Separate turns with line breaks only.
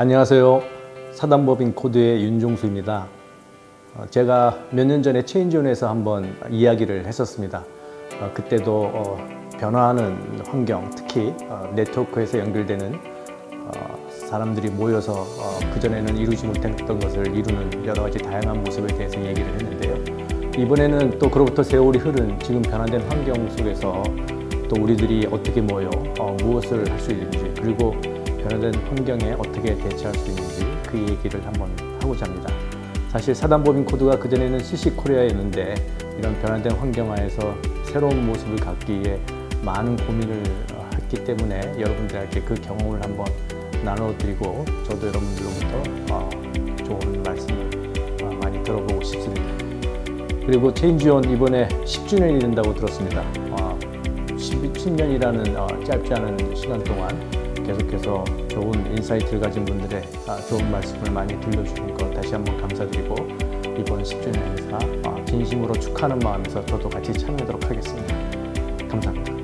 안녕하세요. 사단법인 코드의 윤종수입니다. 어, 제가 몇 년 전에 체인지온에서 한번 이야기를 했었습니다. 어, 그때도 어, 변화하는 환경, 특히 어, 네트워크에서 연결되는 어, 사람들이 모여서 어, 그전에는 이루지 못했던 것을 이루는 여러 가지 다양한 모습에 대해서 얘기를 했는데요. 이번에는 또 그로부터 세월이 흐른 지금 변화된 환경 속에서 또 우리들이 어떻게 모여 어, 무엇을 할 수 있는지 그리고 변화된 환경에 어떻게 대처할 수 있는지 그 얘기를 한번 하고자 합니다. 사실 사단법인 코드가 그전에는 CC 코리아였는데 이런 변화된 환경하에서 새로운 모습을 갖기에 많은 고민을 어, 했기 때문에 여러분들에게 그 경험을 한번 나눠드리고 저도 여러분들로부터 어, 좋은 말씀을 어, 많이 들어보고 싶습니다. 그리고 체인지온 이번에 10주년이 된다고 들었습니다. 어, 10, 10년이라는 어, 짧지 않은 시간 동안 계속해서 좋은 인사이트를 가진 분들의 아, 좋은 말씀을 많이 들려주신 것 다시 한번 감사드리고 이번 10주년 행사 어, 진심으로 축하하는 마음에서 저도 같이 참여하도록 하겠습니다. 감사합니다.